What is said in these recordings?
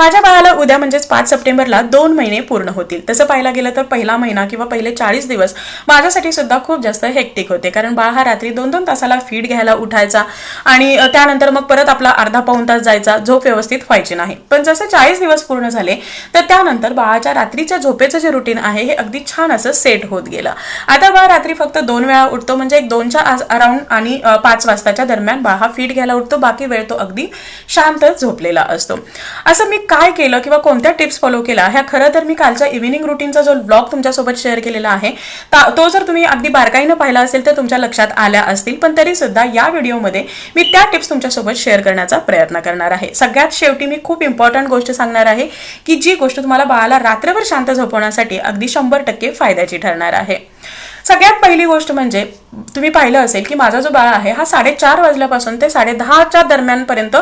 माझ्या बाळाला उद्या म्हणजेच पाच सप्टेंबरला दोन महिने पूर्ण होतील. तसं पाहायला गेलं तर पहिला महिना किंवा पहिले चाळीस दिवस माझ्यासाठी सुद्धा खूप जास्त हेक्टिक होते. कारण बाळ हा रात्री दोन दोन तासाला फीड घ्यायला उठायचा आणि त्यानंतर मग परत आपला अर्धा पाऊण तास जायचा झोप व्यवस्थित व्हायची नाही. पण जसं चाळीस दिवस पूर्ण झाले तर त्यानंतर बाळाच्या रात्रीच्या झोपेचं जे रुटीन आहे हे अगदी छान असं सेट होत गेलं. आता बाळ रात्री फक्त दोन वेळा उठतो म्हणजे एक दोनच्या अराउंड आणि पाच वाजताच्या दरम्यान बाळ हा फीड घ्यायला उठतो. बाकी वेळ तो अगदी शांत झोपलेला असतो. असं मी काय केलं किंवा कोणत्या टिप्स फॉलो केल्या ह्या खरं तर मी कालच्या इव्हिनिंग रुटीनचा जो ब्लॉग तुमच्यासोबत शेअर केलेला आहे ता- तो जर तुम्ही अगदी बारकाईनं पाहिला असेल तर तुमच्या लक्षात आल्या असतील पण तरी सुद्धा या व्हिडिओमध्ये मी त्या टिप्स तुमच्यासोबत शेअर करण्याचा प्रयत्न करणार आहे. सगळ्यात शेवटी मी खूप इम्पॉर्टंट गोष्ट सांगणार आहे की जी गोष्ट तुम्हाला बाळाला रात्रभर शांत झोपवण्यासाठी अगदी शंभर टक्के फायद्याची ठरणार आहे. सगळ्यात पहिली गोष्ट म्हणजे तुम्ही पाहिलं असेल की माझा जो बाळ आहे हा साडेचार वाजल्यापासून ते साडे दहाच्या दरम्यानपर्यंत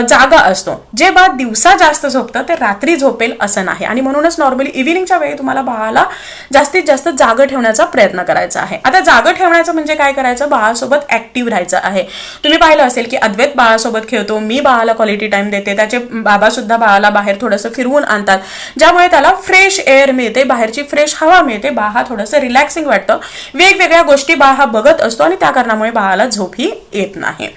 जागा असतो. जे बाळ दिवसा जास्त झोपतं ते रात्री झोपेल असं नाही. आणि म्हणूनच नॉर्मली इव्हिनिंगच्या वेळी तुम्हाला बाळाला जास्तीत जास्त जागं ठेवण्याचा प्रयत्न करायचा आहे. आता जागं ठेवण्याचं म्हणजे काय करायचं? बाळासोबत ऍक्टिव्ह राहायचं आहे. तुम्ही पाहिलं असेल की अद्वैत बाळासोबत खेळतो मी बाळाला क्वालिटी टाइम देते त्याचे बाबा सुद्धा बाळाला बाहेर थोडंसं फिरवून आणतात. ज्यामुळे त्याला फ्रेश एअर मिळते बाहेरची फ्रेश हवा मिळते बाळ हा थोडंसं रिलॅक्सिंग वाटतं. वेगवेगळ्या गोष्टी बाळ हा बघत असतो आणि त्या कारणामुळे बाळाला झोपही येत नाही.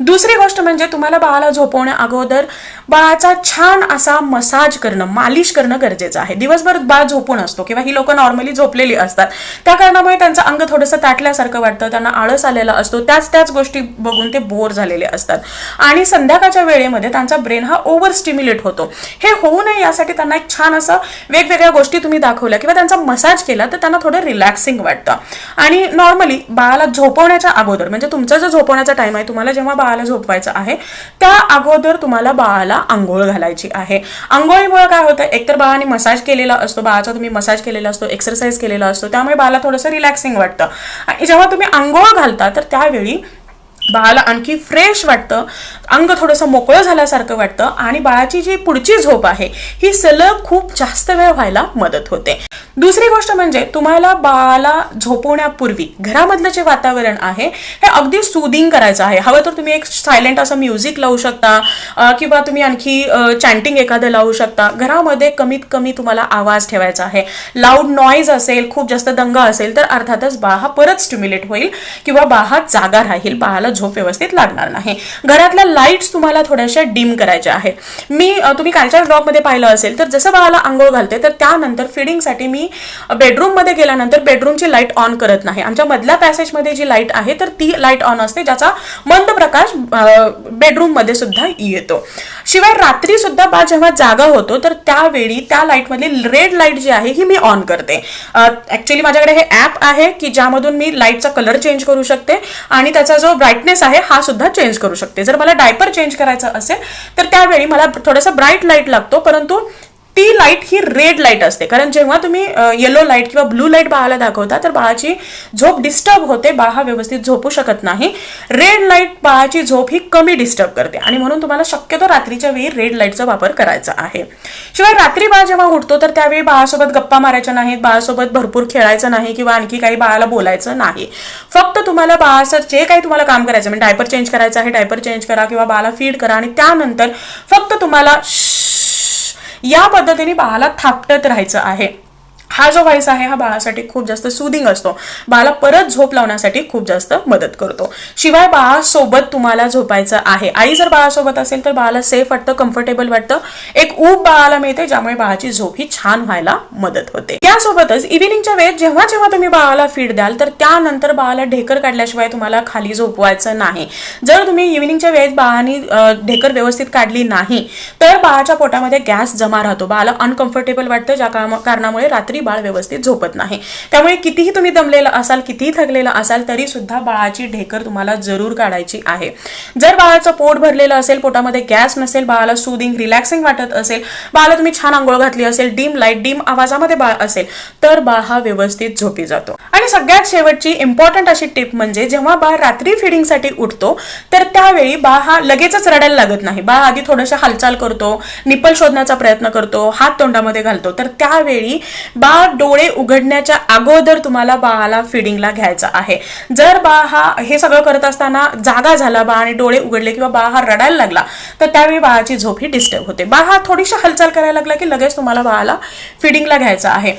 दुसरी गोष्ट म्हणजे तुम्हाला बाळाला झोपवण्या अगोदर बाळाचा छान असा मसाज करणं मालिश करणं गरजेचं आहे. दिवसभर बाळ झोपून असतो किंवा ही लोक नॉर्मली झोपलेली असतात. त्या कारणामुळे त्यांचं अंग थोडंसं ताटल्यासारखं वाटतं त्यांना आळस आलेला असतो. त्याच त्याच गोष्टी बघून ते बोर झालेले असतात. आणि संध्याकाळच्या वेळेमध्ये त्यांचा ब्रेन हा ओव्हर स्टिम्युलेट होतो. हे होऊ नये यासाठी त्यांना एक छान असं वेगवेगळ्या गोष्टी तुम्ही दाखवल्या किंवा त्यांचा मसाज केला तर त्यांना थोडं रिलॅक्सिंग वाटतं. आणि नॉर्मली बाळाला झोपवण्याच्या अगोदर म्हणजे तुमचा जो झोपवण्याचा टाइम आहे तुम्हाला जेव्हा बाळाला झोपवायचं आहे त्या अगोदर तुम्हाला बाळाला आंघोळ घालायची आहे. आंघोळीमुळे काय होतं? एकतर बाळाने मसाज केलेला असतो बाळाचा तुम्ही मसाज केलेला असतो एक्सरसाइज केलेला असतो त्यामुळे बाळाला थोडंसं रिलॅक्सिंग वाटतं. आणि जेव्हा तुम्ही आंघोळ घालता तर त्यावेळी बाळाला आणखी फ्रेश वाटतं. अंग थोडंसं मोकळं झाल्यासारखं वाटतं आणि बाळाची जी पुढची झोप आहे ही सलग खूप जास्त वेळ व्हायला मदत होते. दुसरी गोष्ट म्हणजे तुम्हाला बाळाला झोपवण्यापूर्वी घरामधलं जे वातावरण आहे हे अगदी सुदिंग करायचं आहे. हवं तर तुम्ही एक सायलेंट असं म्युझिक लावू शकता किंवा तुम्ही आणखी चॅन्टिंग एखादं लावू शकता. घरामध्ये कमीत कमी तुम्हाला आवाज ठेवायचा आहे. लाऊड नॉईज असेल खूप जास्त दंगा असेल तर अर्थातच बाळ हा परत स्टिम्युलेट होईल किंवा बाळ हा जागा राहील. बाळाला झोप व्यवस्थित लागणार नाही. घरातल्या लाईट्स तुम्हाला थोड्याशा डिम करायच्या आहेत. मी तुम्ही कालच्या ब्लॉगमध्ये पाहिलं असेल तर जसं बाळाला आंघोळ घालते तर त्यानंतर फिडिंगसाठी मी बेडरूममध्ये गेल्यानंतर बेडरूमची लाइट ऑन करत नाही. आमच्या मधल्या पॅसेजमध्ये जी लाइट आहे तर ती लाइट ऑन असते ज्याचा मंद प्रकाश बेडरूममध्ये सुद्धा येतो. शिवाय रात्री सुद्धा बा जेव्हा जागा होतो तर त्यावेळी त्या लाईटमधली रेड लाइट जी आहे ही मी ऑन करते. ॲक्च्युली माझ्याकडे हे ॲप आहे की ज्यामधून मी लाईटचा कलर चेंज करू शकते आणि त्याचा जो ब्राईटनेस आहे हा सुद्धा चेंज करू शकते. जर मला डायपर चेंज करायचा असेल तर त्यावेळी मला थोडासा ब्राईट लाइट लागतो परंतु ती लाइट ही रेड लाइट असते. कारण जेव्हा तुम्ही येलो लाइट किंवा ब्लू लाइट बाळाला दाखवता तर बाळाची झोप डिस्टर्ब होते. बाळ हा व्यवस्थित झोपू शकत नाही. रेड लाइट बाळाची झोप ही कमी डिस्टर्ब करते. आणि म्हणून तुम्हाला शक्यतो रात्रीच्या वेळी रेड लाईटचा वापर करायचा आहे. शिवाय रात्री बाळ जेव्हा उठतो तर त्यावेळी बाळासोबत गप्पा मारायच्या नाहीत. बाळासोबत भरपूर खेळायचं नाही किंवा आणखी काही बाळाला बोलायचं नाही. फक्त तुम्हाला बाळाचं जे काही तुम्हाला काम करायचं म्हणजे डायपर चेंज करायचं आहे डायपर चेंज करा किंवा बाळाला फीड करा आणि त्यानंतर फक्त तुम्हाला या पद्धतीने बाळाला थापटत राहायचं आहे. हा जो व्हायस आहे हा बाळासाठी खूप जास्त सुदिंग असतो. बाळाला परत झोप लावण्यासाठी खूप जास्त मदत करतो. शिवाय बाळासोबत तुम्हाला झोपायचं आहे. आई जर बाळासोबत असेल तर बाळाला सेफ वाटतं कम्फर्टेबल वाटतं. एक ऊब बाळाला मिळते ज्यामुळे बाळाची झोप ही छान व्हायला मदत होते. त्यासोबतच इव्हिनिंगच्या वेळेत जेव्हा जेव्हा तुम्ही बाळाला फीड द्याल तर त्यानंतर बाळाला ढेकर काढल्याशिवाय तुम्हाला खाली झोपवायचं नाही. जर तुम्ही इव्हिनिंगच्या वेळेत बाळाने ढेकर व्यवस्थित काढली नाही तर बाळाच्या पोटामध्ये गॅस जमा राहतो. बाळाला अनकम्फर्टेबल वाटतं ज्या कारणामुळे रात्री बाळ व्यवस्थित झोपत नाही. त्यामुळे कितीही तुम्ही दमलेला असाल कितीही थकलेला असाल तरी सुद्धा बाळाची ढेकर तुम्हाला जरूर काढायची आहे. जर बाळाचं पोट भरलेलं असेल पोटामध्ये गॅस नसेल बाळाला सुदिंग रिलॅक्सिंग वाटत असेल बाळाला तुम्ही छान आंघोळ घातली असेल डीम लाइट डीम आवाजामध्ये बाळ असेल तर बाळ हा व्यवस्थित झोपी जातो. आणि सगळ्यात शेवटची इम्पॉर्टंट अशी टिप म्हणजे जेव्हा बाळ रात्री फिडिंगसाठी उठतो तर त्यावेळी बाळ हा लगेचच रडायला लागत नाही. बाळ आधी थोडंसं हालचाल करतो निप्पल शोधण्याचा प्रयत्न करतो हात तोंडामध्ये घालतो. तर त्यावेळी बाळ हा डोळे उघडण्याच्या अगोदर तुम्हाला बाळाला फिडिंगला घ्यायचा आहे. जर बाळ हा हे सगळं करत असताना जागा झाला बाळ आणि डोळे उघडले किंवा बाळ हा रडायला लागला तर त्यावेळी बाळाची झोप ही डिस्टर्ब होते. बाळ हा थोडीशी हालचाल करायला लागला की लगेच तुम्हाला बाळाला फिडिंगला घ्यायचा आहे.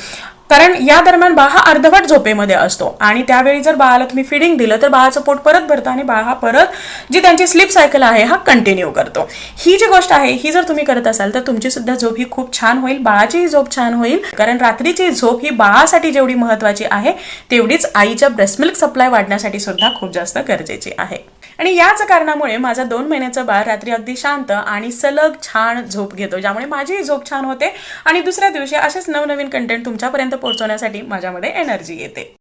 कारण या दरम्यान बाळ हा अर्धवट झोपेमध्ये असतो. आणि त्यावेळी जर बाळाला तुम्ही फिडिंग दिलं तर बाळाचं पोट परत भरतं आणि बाळ हा परत जी त्यांची स्लीप सायकल आहे हा कंटिन्यू करतो. ही जी गोष्ट आहे ही जर तुम्ही करत असाल तर तुमची सुद्धा झोप ही खूप छान होईल बाळाचीही झोप छान होईल. कारण रात्रीची झोप ही बाळासाठी जेवढी महत्वाची आहे तेवढीच आईच्या ब्रेस्ट मिल्क सप्लाय वाढण्यासाठी सुद्धा खूप जास्त गरजेची आहे. आणि याच कारणामुळे माझा दोन महिन्याचं बाळ रात्री अगदी शांत आणि सलग छान झोप घेतो ज्यामुळे माझीही झोप छान होते आणि दुसऱ्या दिवशी असेच नवनवीन कंटेंट तुमच्यापर्यंत पोहोचवण्यासाठी माझ्यामध्ये एनर्जी येते.